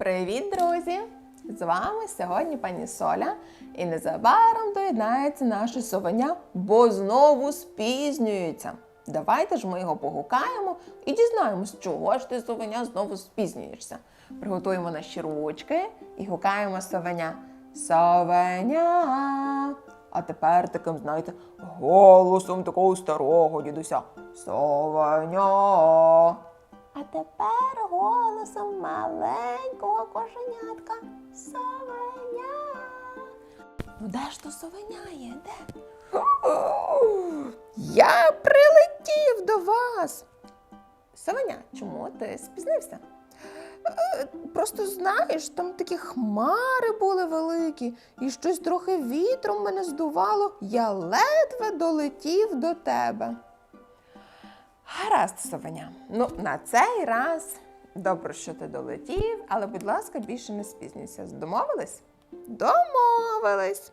Привіт, друзі! З вами сьогодні пані Соля. І незабаром доєднається наше совеня, бо знову спізнюється. Давайте ж ми його погукаємо і дізнаємось, чого ж ти совеня знову спізнюєшся. Приготуємо наші ручки і гукаємо совеня. Совеня. А тепер таким, знаєте, голосом такого старого дідуся. Совеня. А тепер голосом маленького кошенятка совеня. Ну де ж то совеня є? Де? Я прилетів до вас. Совеня, чому ти спізнився? Е, Просто знаєш, там такі хмари були великі, і щось трохи вітром мене здувало. Я ледве долетів до тебе. Гаразд, совеня. Ну, на цей раз добре, що ти долетів, але, будь ласка, більше не спізнюйся. Домовились? Домовились.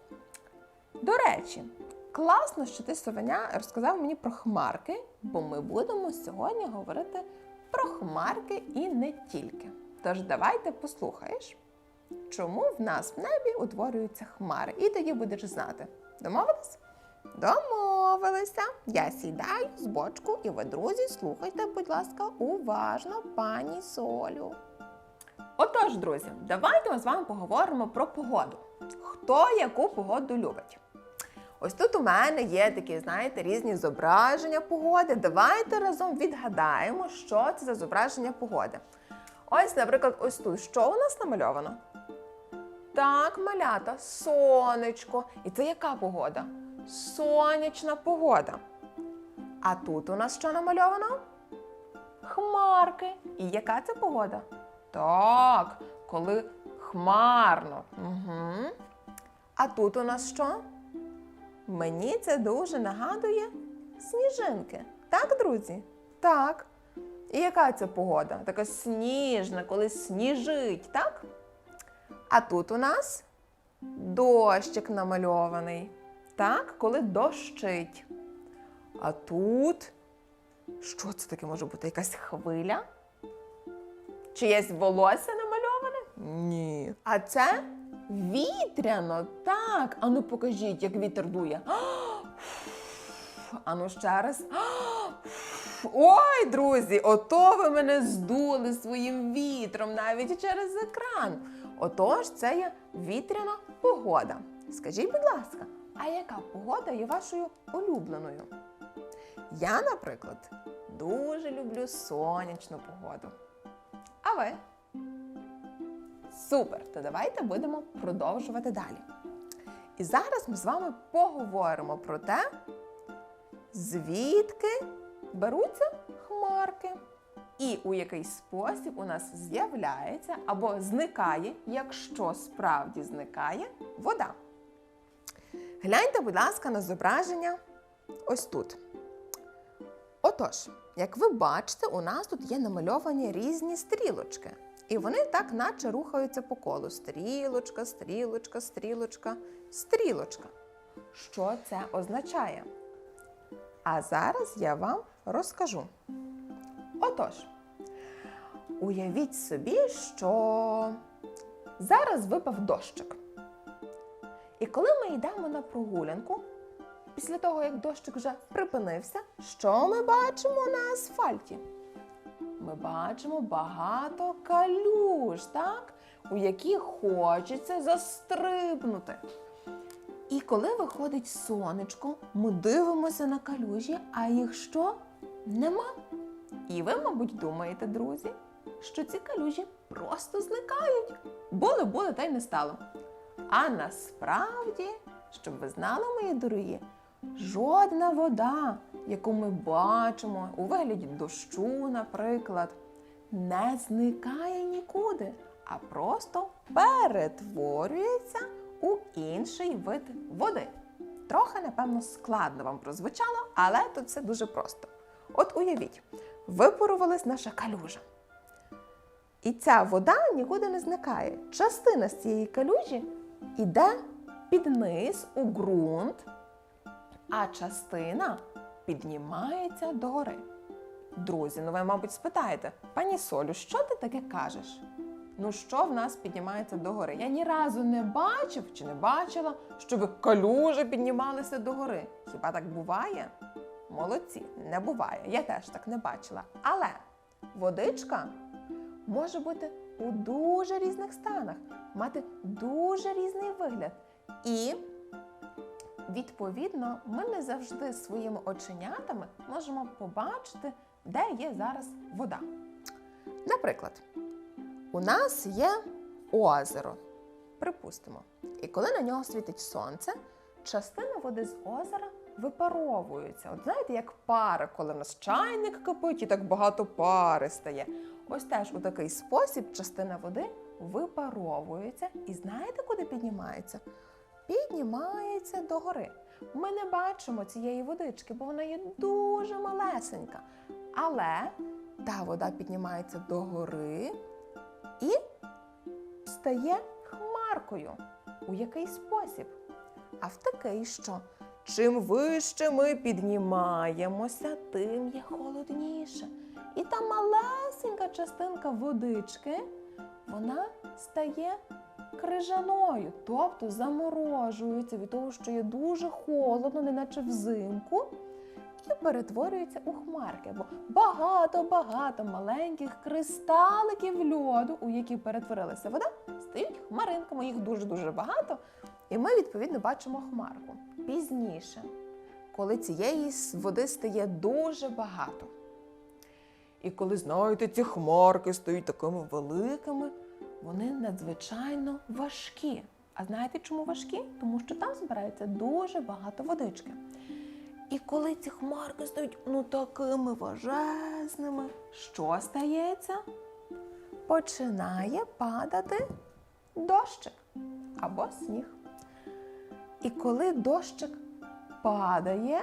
До речі, класно, що ти совеня розказав мені про хмарки, бо ми будемо сьогодні говорити про хмарки і не тільки. Тож давайте послухаєш, чому в нас в небі утворюються хмари, і тоді будеш знати. Домовились? Домовилися. Я сідаю з бочку, і ви, друзі, слухайте, будь ласка, уважно пані Солю. Отож, друзі, давайте ми з вами поговоримо про погоду. Хто яку погоду любить? Ось тут у мене є такі, знаєте, різні зображення погоди. Давайте разом відгадаємо, що це за зображення погоди. Ось, наприклад, ось тут. Що у нас намальовано? Так, малята, сонечко. І це яка погода? Сонячна погода. А тут у нас що намальовано? Хмарки. І яка це погода? Так, коли хмарно. Угу. А тут у нас що? Мені це дуже нагадує сніжинки. Так, друзі? Так. І яка це погода? Така сніжна, коли сніжить, так? А тут у нас дощик намальований. Так, коли дощить. А тут що це таке може бути? Якась хвиля? Чиєсь волосся намальоване? Ні. А це вітряно. Так. Ану покажіть, як вітер дує. Ану ще раз. Ой, друзі, ото ви мене здули своїм вітром навіть через екран. Отож, це є вітряна погода. Скажіть, будь ласка, а яка погода є вашою улюбленою? Я, наприклад, дуже люблю сонячну погоду. А ви? Супер! То давайте будемо продовжувати далі. І зараз ми з вами поговоримо про те, звідки беруться хмарки, і у який спосіб у нас з'являється або зникає, якщо справді зникає, вода. Гляньте, будь ласка, на зображення ось тут. Отож, як ви бачите, у нас тут є намальовані різні стрілочки. І вони так наче рухаються по колу. Стрілочка, стрілочка, стрілочка, стрілочка. Що це означає? А зараз я вам розкажу. Отож, уявіть собі, що зараз випав дощик. І коли ми йдемо на прогулянку, після того, як дощик вже припинився, що ми бачимо на асфальті? Ми бачимо багато калюж, так? у які хочеться застрибнути. І коли виходить сонечко, ми дивимося на калюжі, а їх що? Нема. І ви, мабуть, думаєте, друзі, що ці калюжі просто зникають. Були, були, та й не стало. А насправді, щоб ви знали, мої дорогі, жодна вода, яку ми бачимо у вигляді дощу, наприклад, не зникає нікуди, а просто перетворюється у інший вид води. Трохи, напевно, складно вам прозвучало, але тут все дуже просто. От уявіть, випарувалась наша калюжа. І ця вода нікуди не зникає. Частина з цієї калюжі йде під низ у ґрунт, а частина піднімається догори. Друзі, ну ви, мабуть, спитаєте, пані Солю, що ти таке кажеш? Ну що в нас піднімається догори? Я ні разу не бачив чи не бачила, щоб калюжі піднімалися догори. Хіба так буває? Молодці, не буває. Я теж так не бачила. Але водичка може бути у дуже різних станах, мати дуже різний вигляд. І, відповідно, ми не завжди своїми оченятами можемо побачити, де є зараз вода. Наприклад, у нас є озеро, припустимо. І коли на нього світить сонце, частина води з озера випаровується. От знаєте, як пара, коли в нас чайник кипить і так багато пари стає. Ось теж у такий спосіб частина води випаровується. І знаєте, куди піднімається? Піднімається догори. Ми не бачимо цієї водички, бо вона є дуже малесенька. Але та вода піднімається догори і стає хмаркою. У який спосіб? А в такий, що чим вище ми піднімаємося, тим є холодніше. І та малесенька частинка водички, вона стає крижаною, тобто заморожується від того, що є дуже холодно, неначе взимку, і перетворюється у хмарки. Бо багато-багато маленьких кристаликів льоду, у які перетворилася вода, стають хмаринками. Їх дуже-дуже багато. І ми, відповідно, бачимо хмарку. Пізніше, коли цієї води стає дуже багато. І коли, знаєте, ці хмарки стають такими великими, вони надзвичайно важкі. А знаєте, чому важкі? Тому що там збирається дуже багато водички. І коли ці хмарки стають ну такими важезними, що стається? Починає падати дощик або сніг. І коли дощик падає,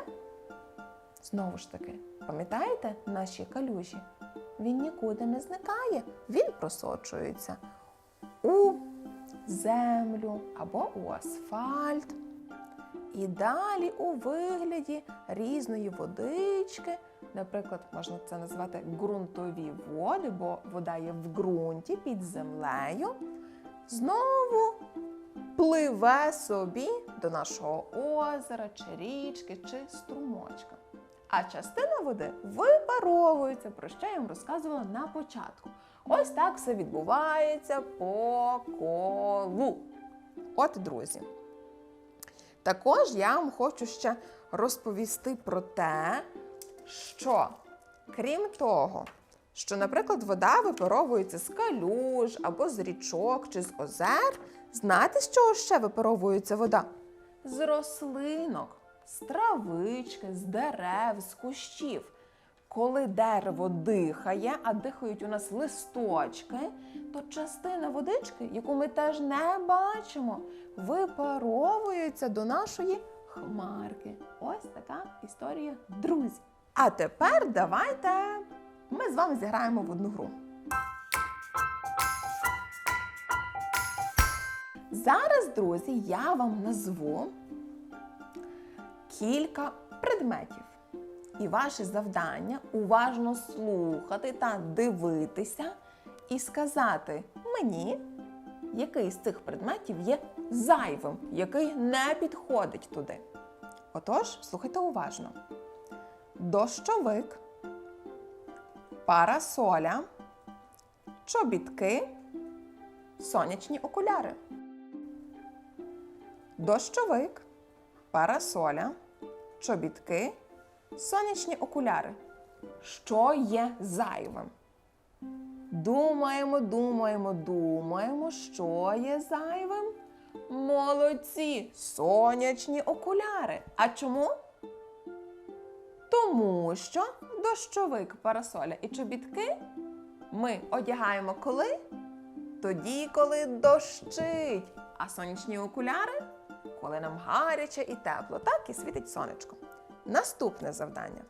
знову ж таки, пам'ятаєте наші калюжі? Він нікуди не зникає, він просочується у землю або у асфальт. І далі у вигляді різної водички, наприклад, можна це назвати ґрунтові води, бо вода є в ґрунті під землею, знову пливе собі до нашого озера, чи річки, чи струмочка. А частина води випаровується, про що я вам розказувала на початку. Ось так все відбувається по колу. От, друзі. Також я вам хочу ще розповісти про те, що крім того, що, наприклад, вода випаровується з калюж або з річок чи з озер, знаєте, з чого ще випаровується вода? З рослинок, з травички, з дерев, з кущів. Коли дерево дихає, а дихають у нас листочки, то частина водички, яку ми теж не бачимо, випаровується до нашої хмарки. Ось така історія, друзі. А тепер давайте ми з вами зіграємо в одну гру. Зараз, друзі, я вам назву кілька предметів. І ваше завдання уважно слухати та дивитися і сказати мені, який з цих предметів є зайвим, який не підходить туди. Отож, слухайте уважно: дощовик, парасоля, чобітки, сонячні окуляри. Дощовик, парасоля, чобітки, сонячні окуляри. Що є зайвим? Думаємо, думаємо, думаємо, що є зайвим? Молодці! Сонячні окуляри. А чому? Тому що дощовик, парасоля і чобітки ми одягаємо коли? Тоді, коли дощить. А сонячні окуляри коли нам гаряче і тепло, так і світить сонечко. Наступне завдання.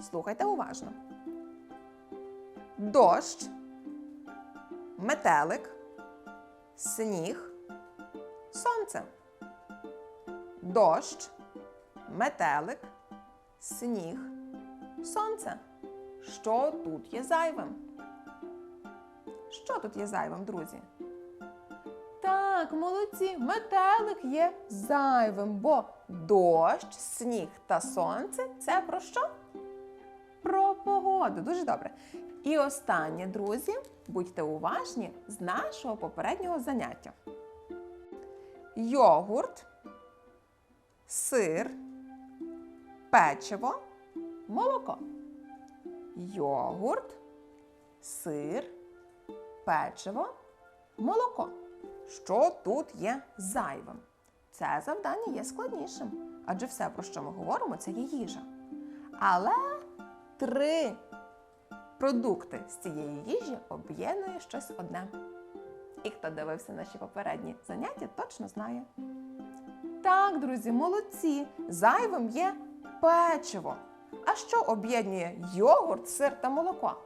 Слухайте уважно. Дощ, метелик, сніг, сонце. Дощ, метелик, сніг, сонце. Що тут є зайвим? Що тут є зайвим, друзі? Так, молодці, метелик є зайвим, бо дощ, сніг та сонце це про що? Про погоду. Дуже добре. І останнє, друзі, будьте уважні з нашого попереднього заняття. Йогурт, сир, печиво, молоко. Йогурт, сир, печиво, молоко. Що тут є зайвим? Це завдання є складнішим, адже все, про що ми говоримо, це є їжа. Але три продукти з цієї їжі об'єднує щось одне. І хто дивився наші попередні заняття, точно знає. Так, друзі, молодці! Зайвим є печиво. А що об'єднує йогурт, сир та молоко?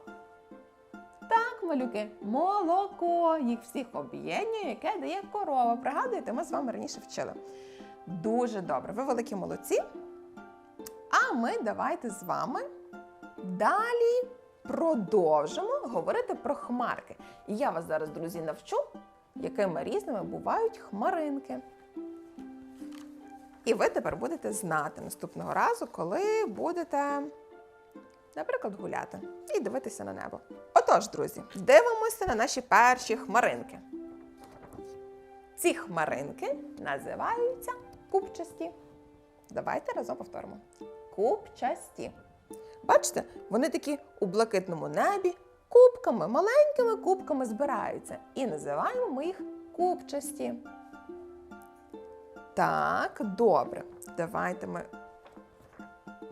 Так, малюки, молоко. Їх всіх об'єднує, яке дає корова. Пригадуєте, ми з вами раніше вчили. Дуже добре, ви великі молодці. А ми давайте з вами далі продовжимо говорити про хмарки. І я вас зараз, друзі, навчу, якими різними бувають хмаринки. І ви тепер будете знати наступного разу, коли будете, наприклад, гуляти і дивитися на небо. Отож, друзі, дивимося на наші перші хмаринки. Ці хмаринки називаються купчасті. Давайте разом повторимо. Купчасті. Бачите, вони такі у блакитному небі, кубками, маленькими кубками збираються. І називаємо ми їх купчасті. Так, добре. Давайте ми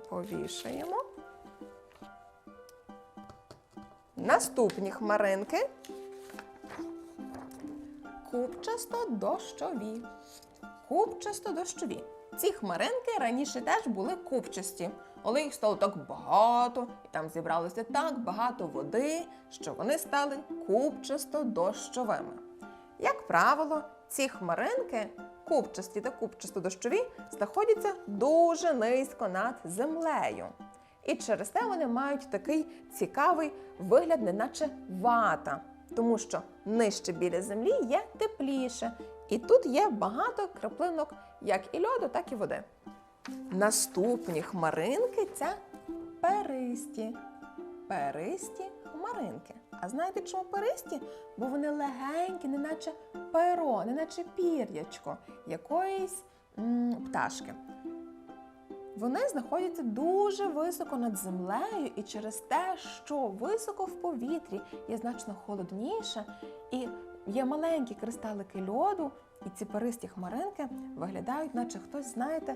повішаємо. Наступні хмаринки. Купчасто-дощові. Купчасто-дощові. Ці хмаринки раніше теж були купчасті, але їх стало так багато, і там зібралося так багато води, що вони стали купчасто-дощовими. Як правило, ці хмаринки, купчасті та купчасто-дощові, знаходяться дуже низько над землею. І через те вони мають такий цікавий вигляд, неначе вата, тому що нижче біля землі є тепліше, і тут є багато краплинок як і льоду, так і води. Наступні хмаринки це перисті. Перисті хмаринки. А знаєте, чому перисті? Бо вони легенькі, неначе перо, неначе пір'ячко якоїсь м, пташки. Вони знаходяться дуже високо над землею, і через те, що високо в повітрі є значно холодніше, і є маленькі кристалики льоду, і ці перисті хмаринки виглядають, наче хтось, знаєте,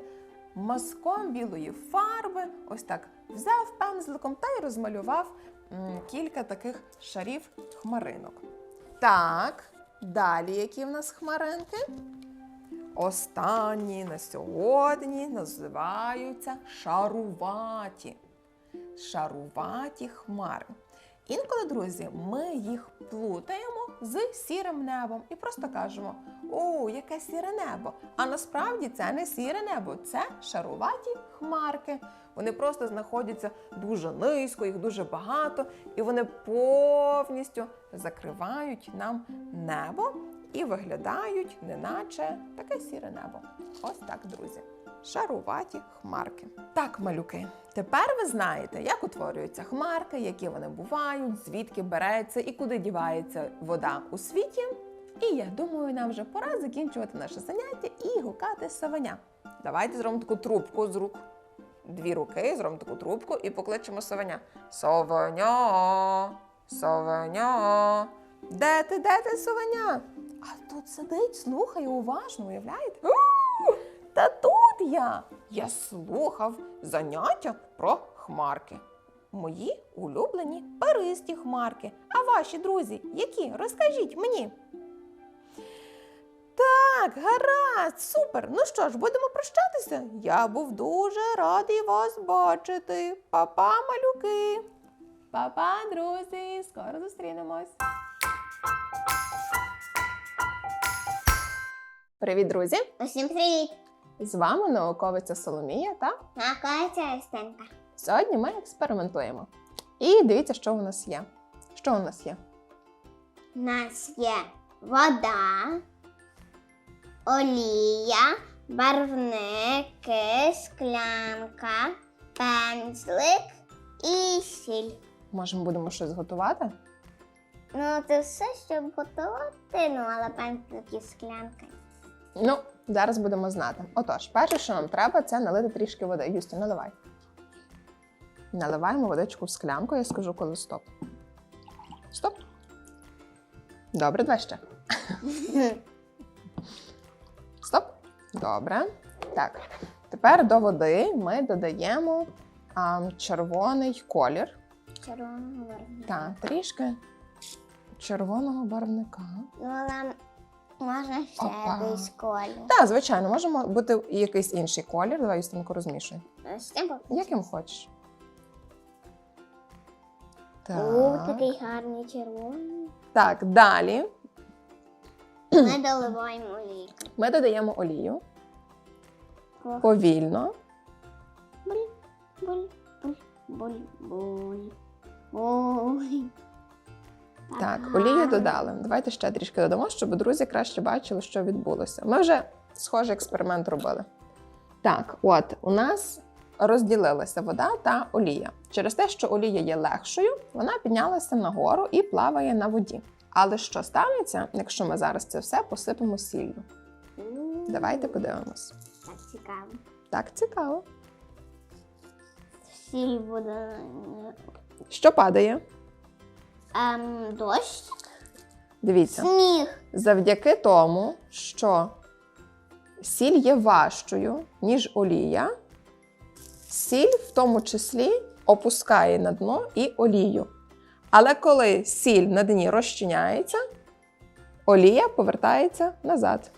мазком білої фарби, ось так взяв пензликом та й розмалював кілька таких шарів хмаринок. Так, далі які в нас хмаринки? Останні на сьогодні називаються шаруваті. Шаруваті хмари. Інколи, друзі, ми їх плутаємо з сірим небом і просто кажемо: о, яке сіре небо! А насправді це не сіре небо, це шаруваті хмарки. Вони просто знаходяться дуже низько, їх дуже багато, і вони повністю закривають нам небо і виглядають, неначе таке сіре небо. Ось так, друзі. Шаруваті хмарки. Так, малюки, тепер ви знаєте, як утворюються хмарки, які вони бувають, звідки береться і куди дівається вода у світі. І я думаю, нам вже пора закінчувати наше заняття і гукати совеня. Давайте зробимо таку трубку з рук. Дві руки, зробимо таку трубку і покличемо совеня. Совеня, совеня. Де ти, де ти, совеня? А тут сидить, слухає уважно, уявляєте? Та тут я. Я слухав заняття про хмарки. Мої улюблені перисті хмарки. А ваші друзі, які? Розкажіть мені. Так, гаразд, супер. Ну що ж, будемо прощатися. Я був дуже радий вас бачити. Па-па, малюки. Па-па, друзі, скоро зустрінемось. Привіт, друзі! Усім привіт! З вами науковиця Соломія та Накається Естенка. сьогодні ми експериментуємо. І дивіться, що у нас є. Що у нас є? У нас є вода, олія, барвники, склянка, пензлик і сіль. Може, ми будемо щось готувати? Ну, це все, щоб готувати, ну, але пензлик і склянка. Ну, зараз будемо знати. Отож, перше, що нам треба, це налити трішки води. Юсті, наливай. Наливаємо водичку в склянку, я скажу, коли стоп. Стоп. Добре, давай ще. Стоп. Добре. Так. Тепер до води ми додаємо а, червоний колір. Червоного барвника. Так, трішки червоного барвника. Ну, нам можна ще Опа. якийсь колір. Так, звичайно, може бути і якийсь інший колір. Давай Юстинку розмішуй. Ось це бо- Яким хочеш. О, такий гарний червоний. так, далі Ми доливаємо олійку. ми додаємо олію Ох, повільно. Буль, буль, буль, буль, буль, буль. Так, олію додали. Давайте ще трішки додамо, щоб друзі краще бачили, що відбулося. Ми вже схожий експеримент робили. Так, от у нас розділилася вода та олія. Через те, що олія є легшою, вона піднялася нагору і плаває на воді. Але що станеться, якщо ми зараз це все посипемо сіллю? М, Давайте подивимось. Так цікаво. Так цікаво. Сіль буде Що падає? Ем, дощ, Дивіться, сніг. завдяки тому, що сіль є важчою, ніж олія, сіль в тому числі опускає на дно і олію. Але коли сіль на дні розчиняється, олія повертається назад.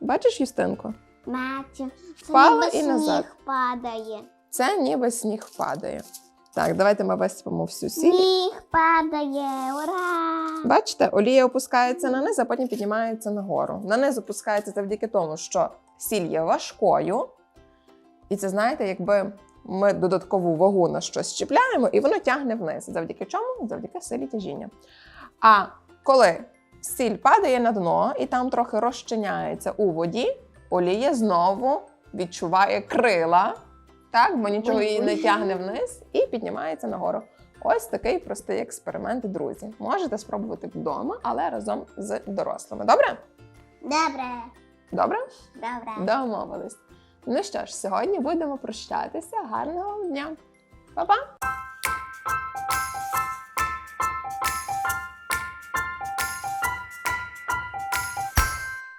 Бачиш, Юстинко? Бачу. Впала і назад. Сніг падає. Це ніби сніг падає. Так, давайте ми висипемо всю сіль. Сніг падає. Ура! Бачите, олія опускається на низ, а потім піднімається нагору. На низ опускається завдяки тому, що сіль є важкою. І це знаєте, якби ми додаткову вагу на щось чіпляємо, і воно тягне вниз. Завдяки чому? Завдяки силі тяжіння. А коли сіль падає на дно і там трохи розчиняється у воді, олія знову відчуває крила, так, бо нічого її не тягне вниз і піднімається нагору. Ось такий простий експеримент, друзі. Можете спробувати вдома, але разом з дорослими. Добре? Добре. Добре? Добре. Домовились. Ну що ж, сьогодні будемо прощатися. Гарного вам дня. Па-па!